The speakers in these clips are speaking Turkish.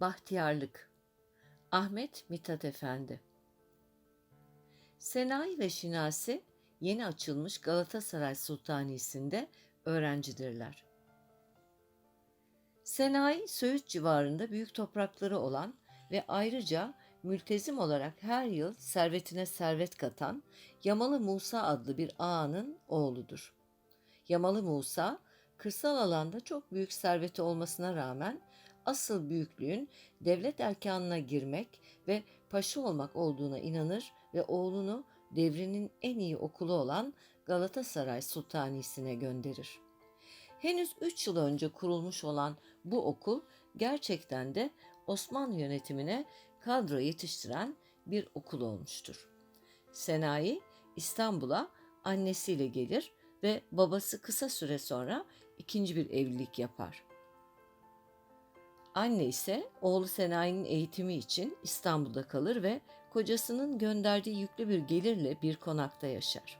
Bahtiyarlık Ahmet Mithat Efendi Senayi ve Şinasi yeni açılmış Galatasaray Sultanisi'nde öğrencidirler. Senayi Söğüt civarında büyük toprakları olan ve ayrıca mültezim olarak her yıl servetine servet katan Yamalı Musa adlı bir ağanın oğludur. Yamalı Musa kırsal alanda çok büyük serveti olmasına rağmen asıl büyüklüğün devlet erkanına girmek ve paşa olmak olduğuna inanır ve oğlunu devrinin en iyi okulu olan Galatasaray Sultanisi'ne gönderir. Henüz 3 yıl önce kurulmuş olan bu okul gerçekten de Osmanlı yönetimine kadro yetiştiren bir okul olmuştur. Senayi İstanbul'a annesiyle gelir ve babası kısa süre sonra ikinci bir evlilik yapar. Anne ise oğlu Senayi'nin eğitimi için İstanbul'da kalır ve kocasının gönderdiği yüklü bir gelirle bir konakta yaşar.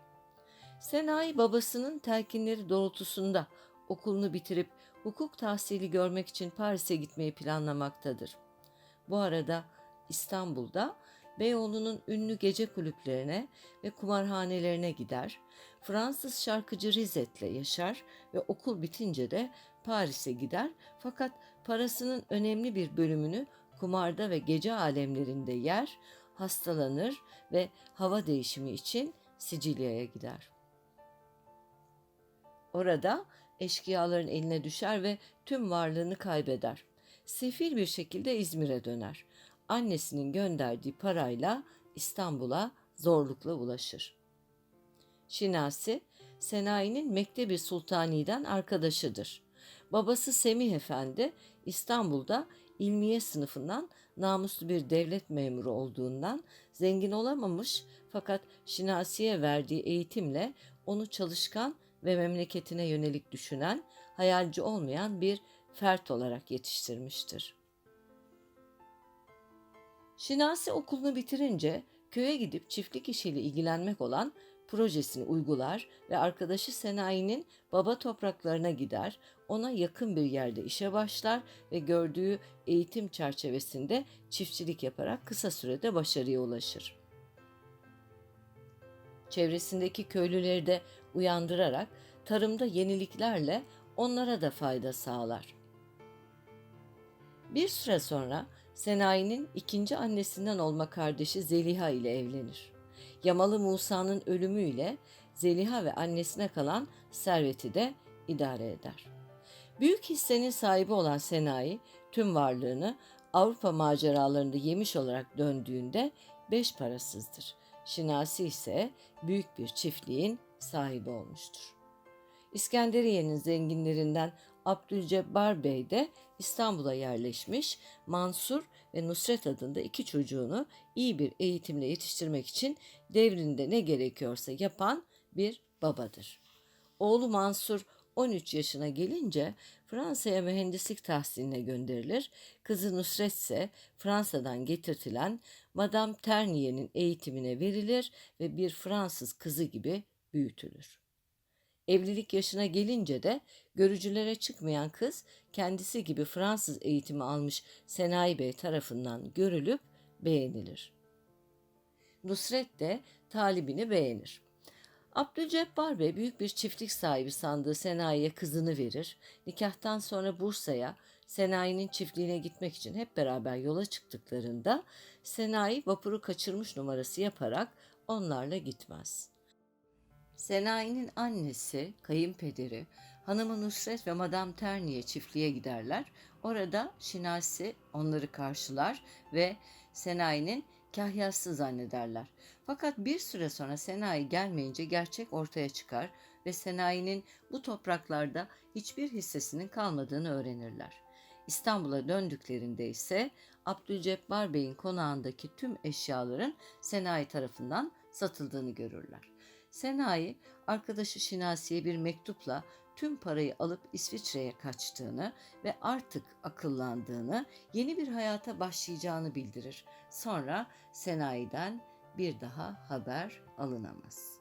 Senayi babasının telkinleri doğrultusunda okulunu bitirip hukuk tahsili görmek için Paris'e gitmeyi planlamaktadır. Bu arada İstanbul'da Beyoğlu'nun ünlü gece kulüplerine ve kumarhanelerine gider, Fransız şarkıcı Rizet'le yaşar ve okul bitince de Paris'e gider fakat parasının önemli bir bölümünü kumarda ve gece alemlerinde yer, hastalanır ve hava değişimi için Sicilya'ya gider. Orada eşkıyaların eline düşer ve tüm varlığını kaybeder. Sefil bir şekilde İzmir'e döner. Annesinin gönderdiği parayla İstanbul'a zorlukla ulaşır. Şinasi, Senayi'nin Mektebi Sultani'den arkadaşıdır. Babası Semih Efendi İstanbul'da ilmiye sınıfından namuslu bir devlet memuru olduğundan zengin olamamış fakat Şinasi'ye verdiği eğitimle onu çalışkan ve memleketine yönelik düşünen, hayalci olmayan bir fert olarak yetiştirmiştir. Şinasi okulunu bitirince köye gidip çiftlik işiyle ilgilenmek olan projesini uygular ve arkadaşı Senayi'nin baba topraklarına gider, ona yakın bir yerde işe başlar ve gördüğü eğitim çerçevesinde çiftçilik yaparak kısa sürede başarıya ulaşır. Çevresindeki köylüleri de uyandırarak tarımda yeniliklerle onlara da fayda sağlar. Bir süre sonra Senayi'nin ikinci annesinden olma kardeşi Zeliha ile evlenir. Yamalı Musa'nın ölümüyle Zeliha ve annesine kalan serveti de idare eder. Büyük hissenin sahibi olan Senayi tüm varlığını Avrupa maceralarında yemiş olarak döndüğünde beş parasızdır. Şinasi ise büyük bir çiftliğin sahibi olmuştur. İskenderiye'nin zenginlerinden Abdülcebbar Bey de İstanbul'a yerleşmiş, Mansur ve Nusret adında iki çocuğunu iyi bir eğitimle yetiştirmek için devrinde ne gerekiyorsa yapan bir babadır. Oğlu Mansur 13 yaşına gelince Fransa'ya mühendislik tahsiline gönderilir. Kızı Nusret ise Fransa'dan getirtilen Madame Ternier'in eğitimine verilir ve bir Fransız kızı gibi büyütülür. Evlilik yaşına gelince de görücülere çıkmayan kız kendisi gibi Fransız eğitimi almış Senayi Bey tarafından görülüp beğenilir. Nusret de talibini beğenir. Abdülcebbar Bey büyük bir çiftlik sahibi sandığı Senayi'ye kızını verir. Nikahtan sonra Bursa'ya Senayi'nin çiftliğine gitmek için hep beraber yola çıktıklarında Senayi vapuru kaçırmış numarası yaparak onlarla gitmez.'' Senayi'nin annesi, kayınpederi, hanımı Nusret ve Madame Terniye çiftliğe giderler. Orada Şinasi onları karşılar ve Senayi'nin kahyası zannederler. Fakat bir süre sonra Senayi gelmeyince gerçek ortaya çıkar ve Senayi'nin bu topraklarda hiçbir hissesinin kalmadığını öğrenirler. İstanbul'a döndüklerinde ise Abdülcebbar Bey'in konağındaki tüm eşyaların Senayi tarafından satıldığını görürler. Senayi arkadaşı Şinasi'ye bir mektupla tüm parayı alıp İsviçre'ye kaçtığını ve artık akıllandığını, yeni bir hayata başlayacağını bildirir. Sonra Senayi'den bir daha haber alınamaz.''